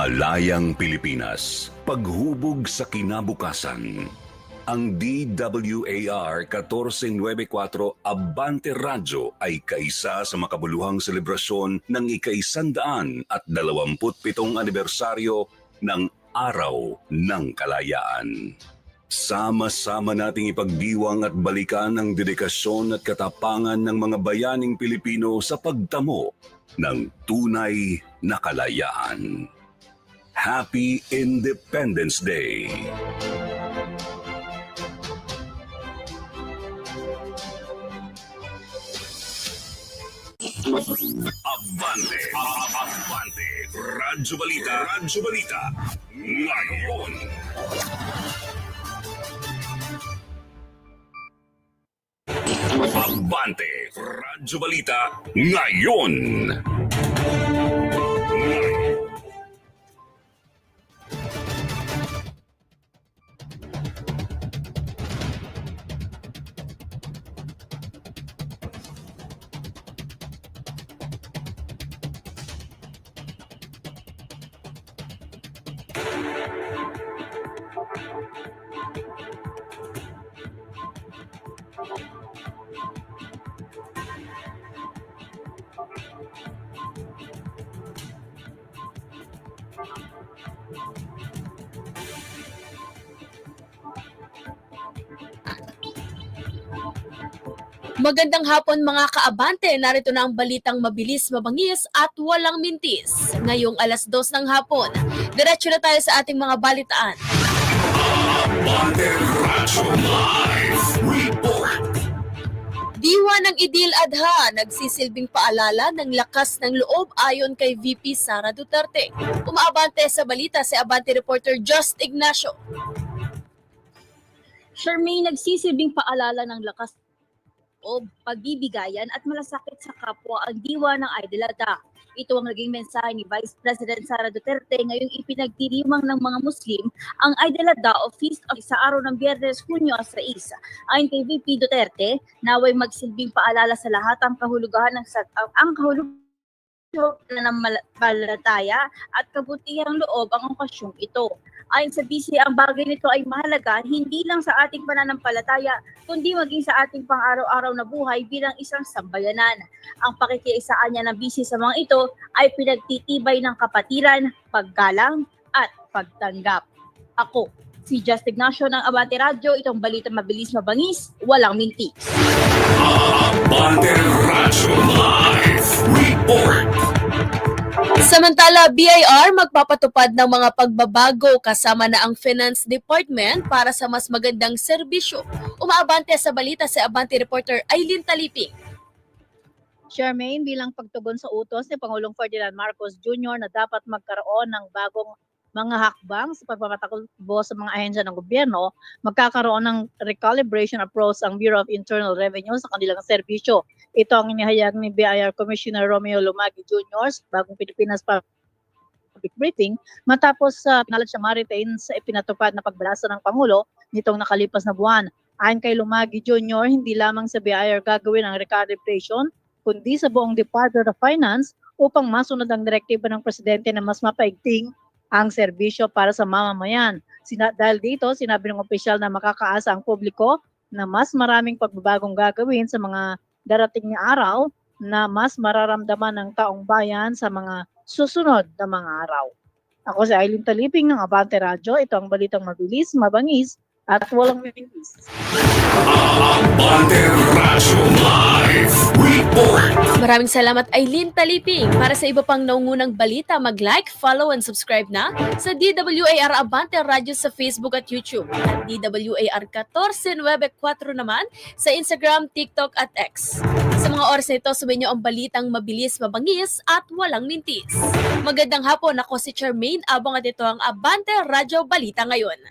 Malayang Pilipinas, paghubog sa kinabukasan. Ang DWAR 1494 Abante Radyo ay kaisa sa makabuluhang selebrasyon ng ikaisandaan at dalawamputpitong anibersaryo ng Araw ng Kalayaan. Sama-sama nating ipagdiwang at balikan ang dedikasyon at katapangan ng mga bayaning Pilipino sa pagtamo ng tunay na kalayaan. Happy Independence Day! Abante! Abante! Radyo Balita! Radyo Balita! Ngayon! Abante! Radyo Balita ngayon! Magandang hapon mga kaabante, narito na ang balitang mabilis, mabangis at walang mintis. Ngayong alas dos ng hapon, diretso na tayo sa ating mga balitaan. Diwa ng Idil Adha, nagsisilbing paalala ng lakas ng loob ayon kay VP Sara Duterte. Umaabante sa balita si Abante reporter Just Ignacio. Charmaine nagsisilbing paalala ng lakas o pagbibigayan at malasakit sa kapwa ang diwa ng Aydilada. Ito ang naging mensahe ni Vice President Sara Duterte ngayong ipinagdiriwang ng mga Muslim ang Aydilada o Feast of sa araw ng Biyernes, Hunyo 6. Ayon kay VP Duterte, naway magsilbing paalala sa lahat ang kahulugan ng ang, kahulugan ng palataya at kabutihang loob ang okasyong ito. Ayon sa BC, ang bagay nito ay mahalaga hindi lang sa ating pananampalataya, kundi maging sa ating pang-araw-araw na buhay bilang isang sambayanan. Ang pakikiisaan niya ng BC sa mga ito ay pinagtitibay ng kapatiran, paggalang, at pagtanggap. Ako, si Just Ignacio ng Abante Radio, itong balita mabilis mabangis, walang minti. Abante Radyo Live Report! Samantala, BIR magpapatupad ng mga pagbabago kasama na ang Finance Department para sa mas magandang serbisyo. Umaabante sa balita si Abante reporter Aileen Taliping. Charmaine, bilang pagtugon sa utos ni Pangulong Ferdinand Marcos Jr. na dapat magkaroon ng bagong mga hakbang sa pagpapatakbo sa mga ahensya ng gobyerno, magkakaroon ng recalibration approach ang Bureau of Internal Revenue sa kanilang serbisyo. Ito ang inihayag ni BIR Commissioner Romeo Lumagi Jr. sa bagong Pilipinas public briefing matapos sa uh, sa Maritime sa ipinatupad na pagbalasa ng Pangulo nitong nakalipas na buwan. Ayon kay Lumagi Jr., hindi lamang sa BIR gagawin ang recalibration, kundi sa buong Department of Finance upang masunod ang direktiba ng Presidente na mas mapaigting ang serbisyo para sa mamamayan. Sina- dahil dito, sinabi ng opisyal na makakaasa ang publiko na mas maraming pagbabagong gagawin sa mga darating na araw na mas mararamdaman ng taong bayan sa mga susunod na mga araw. Ako si Aileen Taliping ng Abante Radio. Ito ang balitang mabilis, mabangis, at walang mimilis. Abante Report! Maraming salamat Aileen Taliping. Para sa iba pang naungunang balita, mag-like, follow, and subscribe na sa DWAR Abante Radio sa Facebook at YouTube. At DWAR 1494 naman sa Instagram, TikTok at X. Sa mga oras na ito, sumayin ang balitang mabilis, mabangis at walang mintis. Magandang hapon, ako si Charmaine Abong at ito ang Abante Radio Balita ngayon.